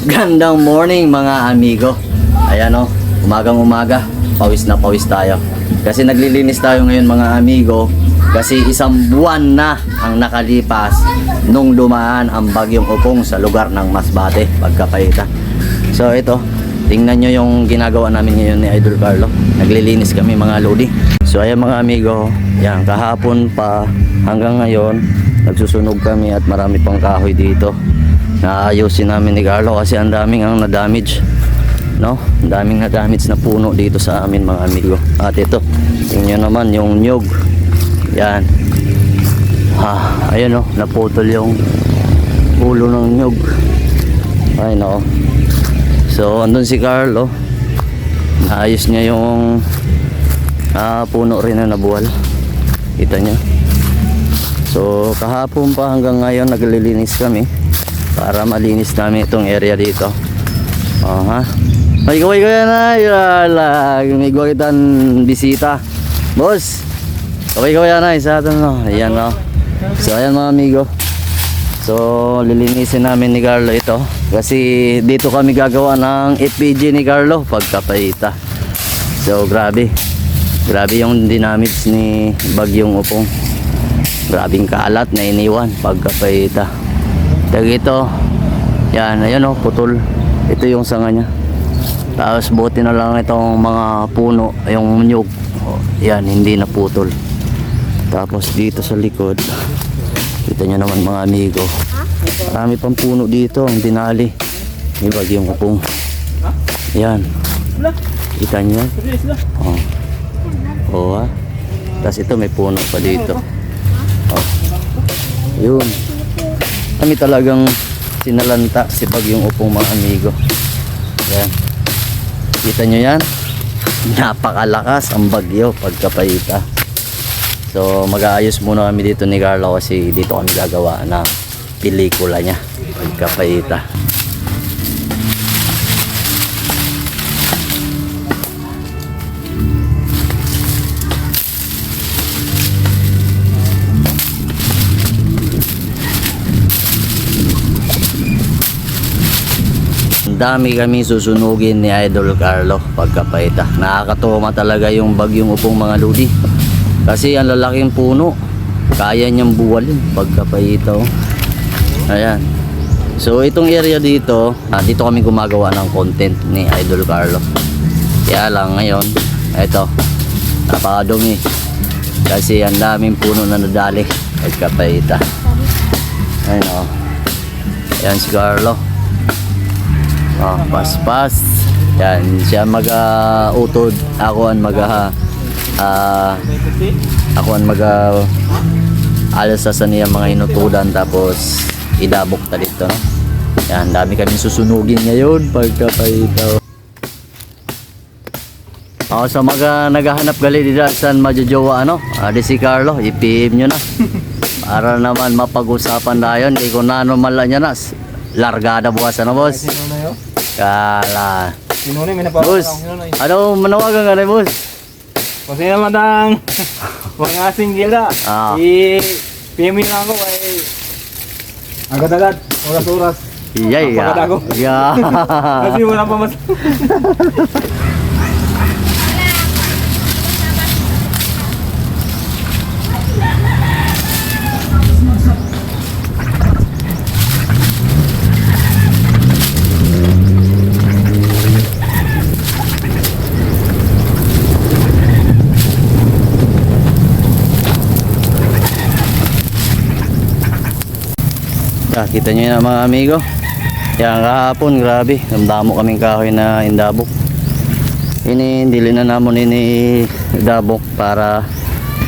Gandang morning mga amigo. Ayan o, umagang umaga, pawis na pawis tayo. Kasi naglilinis tayo ngayon mga amigo. Kasi isang buwan na ang nakalipas nung dumaan ang bagyong upong sa lugar ng Masbate, pagkapayita. So ito, tingnan nyo yung ginagawa namin ngayon ni Idol Carlo. Naglilinis kami mga lodi. So ayan mga amigo, yan kahapon pa hanggang ngayon, nagsusunog kami at marami pang kahoy dito naayusin namin ni Carlo kasi ang daming ang na-damage no? daming na-damage na puno dito sa amin mga amigo. At ito, tingnan naman yung nyug. Yan. Ha, ayun no, naputol yung ulo ng nyug. Ay no so andun si Carlo. Naayos niya yung ah, puno rin na nabuwal. Kita niya so kahapon pa hanggang ngayon naglilinis kami para malinis namin itong area dito. Oh, ha? Ay, kaway na. Yala, may gawa kitang bisita. Boss, kaway kaway na. Isa ito, no? Ayan, no? So, ayan mga amigo. So, lilinisin namin ni Carlo ito. Kasi dito kami gagawa ng FPG ni Carlo pagkapayita. So, grabe. Grabe yung dynamics ni Bagyong Upong. Grabing kalat na iniwan pagkapayita. Tag ito, yan, ayan o, putol. Ito yung sanga niya. Tapos buti na lang itong mga puno, yung nyug. O, yan, hindi na putol. Tapos dito sa likod, kita nyo naman mga amigo. Marami pang puno dito, ang dinali. May bagyong kupong. Yan. Kita nyo? Oh. Oo ha. Tapos ito may puno pa dito. Oh. Yun. Kami talagang sinalanta si Bagyong Upong mga amigo. Yan. Kita nyo yan? Napakalakas ang bagyo pagkapayita. So mag-aayos muna kami dito ni Carlo kasi dito kami gagawa ng pelikula niya pagkapayita. Ang dami kami susunugin ni Idol Carlo pagkapaita. Nakakatuma talaga yung bagyong upong mga ludi. Kasi ang lalaking puno, kaya niyang buwalin pagkapaita. oh. Ayan. So itong area dito, ah, dito kami gumagawa ng content ni Idol Carlo. Kaya lang ngayon, ito, napakadumi. Kasi ang daming puno na nadali pagkapaita. Ayun o. Ayan si Carlo. Oh, pas-pas. Yan, siya mag-utod. ako ang mag ah ako ang mag alas sa niya mga inutudan tapos idabok ta dito no. Yan, dami kami susunugin ngayon pagkapahitaw. Oh, sa mga naghahanap gali dito saan majojowa ano, adi si Carlo, i-PM nyo na. Para naman mapag-usapan tayo, hindi ko na ano mala niya na. Largada bukas ano, boss? Na? Kala. Sino na yun? May napawag Boss, na yun? ano manawagan ka na, boss? Kasi naman ang mga singgila. Ah. I PM yun ako ay agad-agad, oras-oras. Iyay, Napagod ako. Yeah. Kasi wala pa mas... Ah, kita nyo yan mga amigo. Yan kahapon, grabe. Namdamo kaming kahoy na indabok. Ini, dili na namon ini dabok para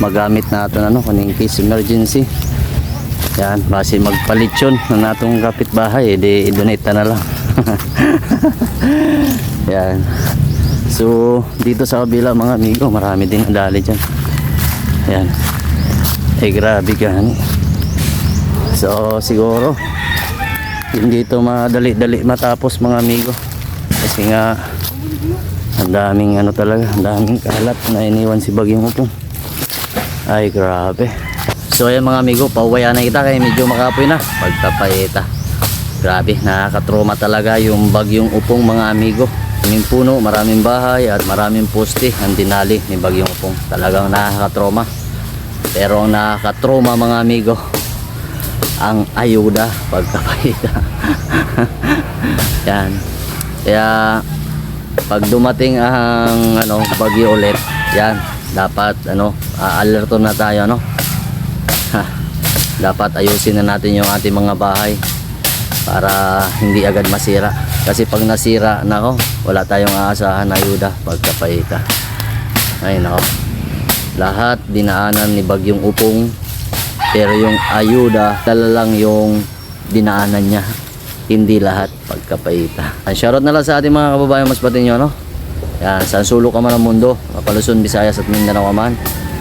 magamit natin ano, kaning case emergency. Yan, base magpalit yun ng natong kapitbahay, edi i-donate na lang. Yan. So, dito sa kabila mga amigo, marami din nadali dyan. Yan. Eh, grabe gani. So siguro hindi ito madali-dali matapos mga amigo. Kasi nga ang daming ano talaga, ang daming kalat na iniwan si Bagyong Upong. Ay grabe. So ayan mga amigo, pauwaya na kita kaya medyo makapoy na pagtapayeta. Grabe, nakakatroma talaga yung bagyong upong mga amigo. Maraming puno, maraming bahay at maraming poste ang dinali ni bagyong upong. Talagang nakakatroma. Pero ang nakakatroma mga amigo, ang ayuda pagkakita. Yan. Kaya pag dumating ang ano bagyo ulit, yan, dapat ano, alerto na tayo no. Ha, dapat ayusin na natin yung ating mga bahay para hindi agad masira. Kasi pag nasira, nako, wala tayong aasahan na ayuda pagkapahita. Ay nako. Lahat dinaanan ni Bagyong Upong pero yung ayuda, dala lang yung dinaanan niya. Hindi lahat pagkapahita. Ang shoutout na lang sa ating mga kababayan mas pati nyo, no? Yan, saan sulok ka man ng mundo, Paluson, Visayas at Mindanao ka man.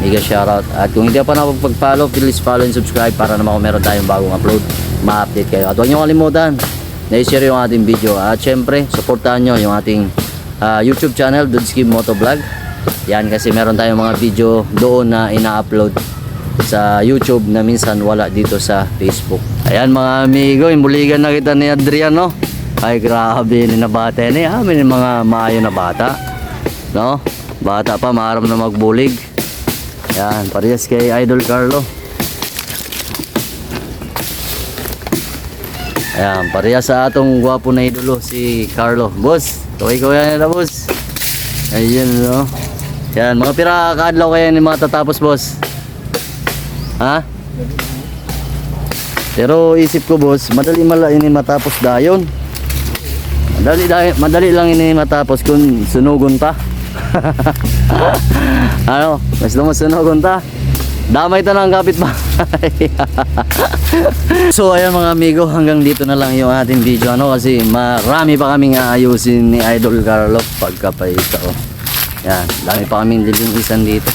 Mega shoutout. At kung hindi pa nakapag-follow, please follow and subscribe para naman kung meron tayong bagong upload, ma-update kayo. At huwag nyo kalimutan, na-share yung ating video. At syempre, supportahan nyo yung ating ah, YouTube channel, Dudski Moto Vlog. Yan, kasi meron tayong mga video doon na ina-upload sa YouTube na minsan wala dito sa Facebook. Ayan mga amigo, imuligan na kita ni Adrian, no? Ay grabe ni na bata ni amin yung mga maayo na bata. No? Bata pa, maaram na magbulig. Yan, parehas kay Idol Carlo. Ayan, parehas sa atong gwapo na idolo si Carlo. Boss, tukoy ko yan na boss. Ayun, no? Yan, mga pira kaadlaw kaya ni matatapos, boss. Ha? Pero isip ko, boss, madali mala ini matapos dayon. Madali, dahi- madali lang ini matapos kung sunugon ta. ano? Gusto mo sunugon ta? Damay ta ng kapit ba? so ayan mga amigo, hanggang dito na lang yung ating video ano kasi marami pa kaming aayusin ni Idol Carlo pagkapaita oh. Yan, dami pa kaming lilinisan dito.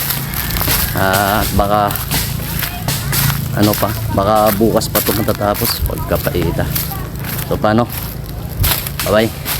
Ah, at baka ano pa, baka bukas pa ito matatapos pagkapaita. So paano? Bye bye.